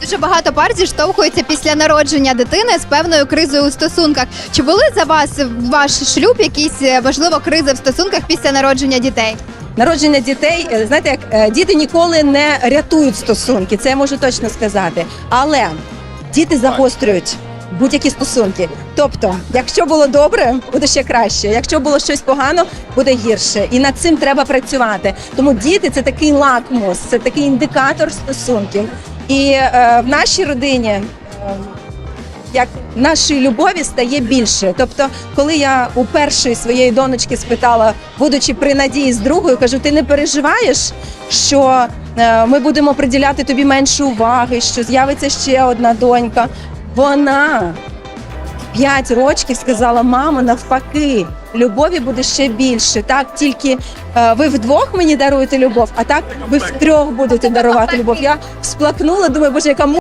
Дуже багато пар зіштовхуються після народження дитини з певною кризою у стосунках. Чи були за вас в ваш шлюб якісь е, можливо кризи в стосунках після народження дітей? Народження дітей, е, знаєте, як е, діти ніколи не рятують стосунки, це я можу точно сказати. Але діти загострюють будь-які стосунки. Тобто, якщо було добре, буде ще краще. Якщо було щось погано, буде гірше. І над цим треба працювати. Тому діти це такий лакмус, це такий індикатор стосунків. І е, в нашій родині. е, як нашої любові стає більше. Тобто, коли я у першої своєї донечки спитала, будучи при надії з другою, кажу: ти не переживаєш, що е, ми будемо приділяти тобі менше уваги, що з'явиться ще одна донька. Вона п'ять років сказала: мамо, навпаки. Любові буде ще більше. Так, тільки е, ви вдвох мені даруєте любов, а так ви втрьох будете дарувати любов. Я всплакнула, думаю, боже, яка